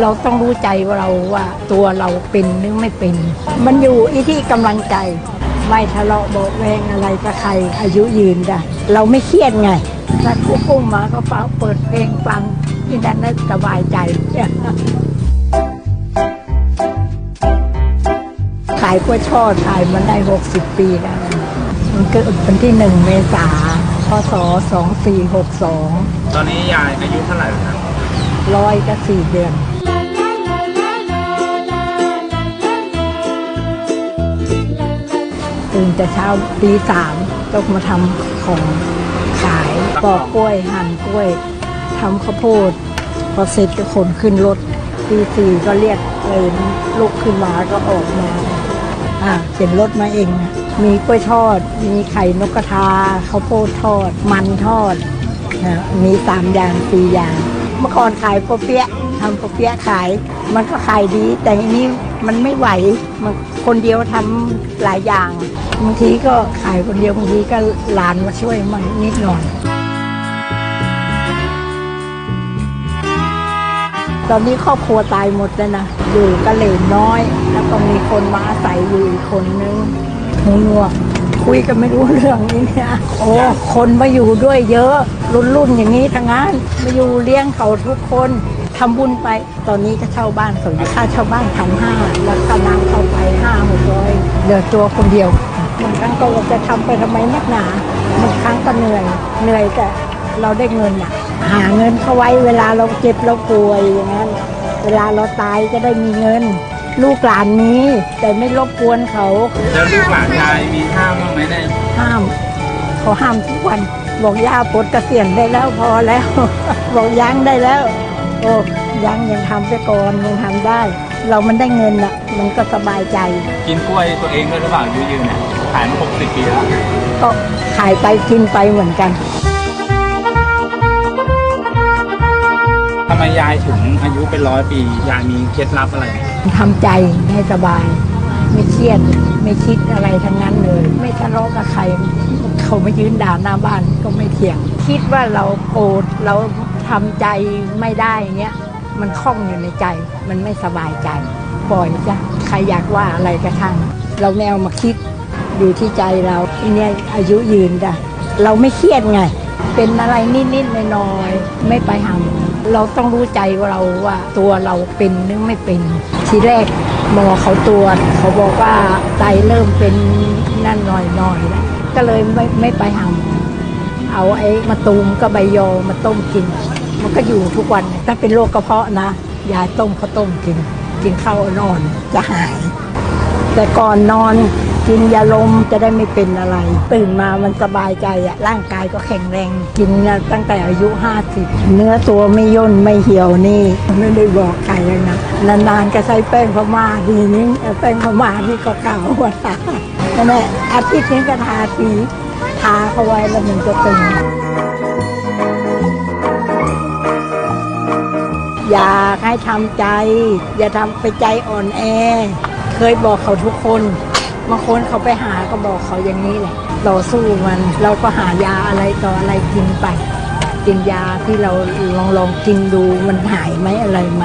เราต้องรู้ใจว่าเราว่าตัวเราเป็นหรือไม่เป็น มันอยู่อีที่กำลังใจ ไม่ทะเลาะเบาะแวงอะไรกับใครอายุยืนได้เราไม่เครียดไงถ้าคุกกุ้งมาก็ฟังเปิดเพลงฟังที่นั่นได้สบายใจขายกล้วยทอดขายมันได้ 60 ปีแล้ว มันเกิดวันที่หนึ่งเมษาพศ 2462 ตอนนี้ยายอายุเท่าไหร่แล้วครับร้อยก็สี่เดือน ตื่นแต่เช้าตีสามต้องมาทำของขายปอกกล้วยหั่นกล้วยทำข้าวโพดพอเสร็จก็ขนขึ้นรถตีสี่ก็เรียกเลยลุกขึ้นมาก็ออกมาอ่าเข็นรถมาเองนะมีกล้วยทอด มีไข่นกกระทาข้าวโพดทอด มันทอดนะมีสามอย่างสี่อย่าง เมื่อก่อนขายปอเปี๊ยะทำปอเปี๊ยะขาย มันก็ขายดีแต่ทีนี้ มันไม่ไหวมันคนเดียวทำหลายอย่างบางทีก็ขายคนเดียวบางทีก็หลานมาช่วยมันนิดหน่อย ตอนนี้ครอบครัวตายหมดแล้วนะอยู่กระเหลนน้อย แล้วก็มีคนมาอาศัยอยู่อีกคนนึงหูหนวกคุยกันไม่รู้เรื่องนี้เนี่ยโอ้คนมาอยู่ด้วยเยอะรุ่นรุ่นอย่างนี้ทั้งนั้นมาอยู่เลี้ยงเขาทุกคน ทำบุญไป ตอนนี้ก็เช่าบ้านเขาอยู่ค่าเช่าบ้านพันห้าแล้วค่าน้ำเข้าไปห้าหกร้อยเหลือตัวคนเดียวบางครั้งก็ว่าจะทำไปทำไมนักหนาบางครั้งก็เหนื่อยเหนื่อยแต่เราได้เงินอะ หาเงินเข้าไว้เวลาเราเจ็บเราป่วยอย่างนั้น เวลาเราตายก็ได้มีเงิน ลูกหลานมีแต่ไม่รบกวนเขา แล้วลูกหลานยายมีห้ามบ้างไหมเนี่ยห้ามเขาห้ามทุกวันบอกย่าปลดเกษียณได้แล้วพอแล้ว บอกยังได้แล้ว โอ้ยังยังทำไปก่อนยังทำได้ เรามันได้เงินอะ มันก็สบายใจ กินกล้วยตัวเองด้วยหรือเปล่าอายุยืนเนี่ยขายมาหกสิบปีแล้วก็ขายไปกินไปเหมือนกันทำไมยายถึงอายุเป็นร้อยปียายมีเคล็ดลับอะไรไหมทำใจให้สบาย ไม่เครียดไม่คิดอะไรทั้งนั้นเลย ไม่ทะเลาะกับใคร เขามายืนด่าหน้าบ้านก็ไม่เถียง คิดว่าเราโกรธเรา ทำใจไม่ได้เงี้ยมันคล่องอยู่ในใจ มันไม่สบายใจปล่อยจ้ะใครอยากว่าอะไรก็ช่างเราแนวมาคิดอยู่ที่ใจเราทีเนี้ยอายุยืนจ้ะเราไม่เครียดไง เป็นอะไรนิดๆหน้อยๆไม่ไปหาหมอเราต้องรู้ใจเราว่าตัวเราเป็นหรือไม่เป็น ทีแรกหมอเขาตรวจเขาบอกว่าไตเริ่มเป็นนั่นหน่อยๆแล้วก็เลยไม่ไม่ไปหาหมอเอาไอ้มะตูมกับใบยอมาต้มกิน มันก็อยู่ทุกวันถ้าเป็นโรคกระเพาะนะ ยายต้มข้าวต้มกิน กินข้าวนอนจะหาย แต่ก่อนนอนกินยาลมจะได้ไม่เป็นอะไร ตื่นมามันสบายใจอะร่างกายก็แข็งแรง กินตั้งแต่อายุ 50 เนื้อตัวไม่ย่นไม่เหี่ยวนี่ ไม่ได้บอกใครเลยนะ นานๆก็ใช้แป้งพม่าทีนี้แป้งพม่านี่ก็เก่าว่าตานั่นแหละอาทิตย์นี้ก็ทาทีทาเข้าไว้แล้วมันจะตึง อยากให้ทำใจ อย่าทำไปใจอ่อนแอ เคยบอกเขาทุกคนบางคนเขาไปหาก็บอกเขาอย่างนี้แหละต่อสู้มันเราก็หายาอะไรต่ออะไรกินไป กินยาที่เราลองลองกินดูมันหายไหมอะไรไหม